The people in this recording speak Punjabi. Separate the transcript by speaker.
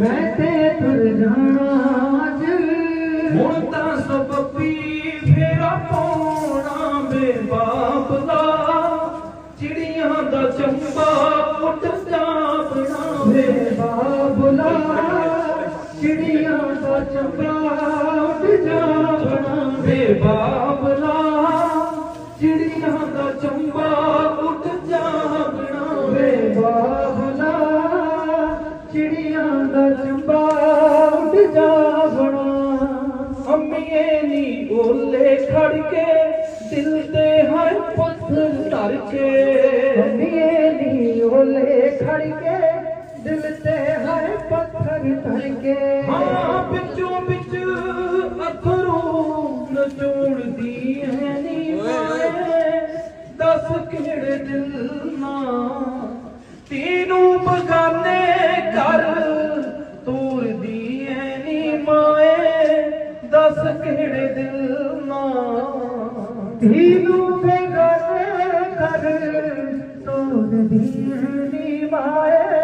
Speaker 1: ਮੈਂ ਤੇ ਤੁਰ ਜਾਣਾ ਅੱਜ।
Speaker 2: ਹੁਣ ਤਾਂ ਸਬੱਬੀ ਫੇਰਾ ਪਾਉਣਾ ਮੇ ਬਾਪ ਦਾ। ਚਿੜੀਆਂ ਦਾ ਚੰਬਾ ਉੱਡ ਜਾਵਣਾ
Speaker 1: ਵੇ ਬਾਬੁਲਾ ਚਿੜੀਆਂ ਦਾ ਚੰਬਾ ਉੱਡ ਜਾਵਣਾ
Speaker 2: ਵੇ ਬਾਬਲਾ ਚਿੜੀਆਂ
Speaker 1: ਚਿੜੀਆਂ ਦਾ ਚੰਬਾ ਉੱਡ ਜਾਵਣਾ
Speaker 2: ਅੰਮੀਏ ਨੀ ਓਲੇ ਖੜ ਕੇ ਦਿਲ ਤੇ ਹੈ ਪੱਥਰ ਧਰ ਕੇ
Speaker 1: ਅੰਮੀਏ ਨੀ ਓਲੇ ਖੜ ਕੇ ਦਿਲ ਤੇ ਹੈ ਪੱਥਰ ਧਰ ਕੇ
Speaker 2: ਹਾਂ ਵਿੱਚੋਂ ਵਿੱਚ ਅਥਰੂ ਨਚੋੜਦੀ ਹੈ ਨੀ ਮਾਏ। ਦੱਸ ਕਿਹੜੇ ਦਿਲ ਨਾ ਤੀਨੂੰ ਬਗਾਨੇ
Speaker 1: दिल मीरू चु धीर माए।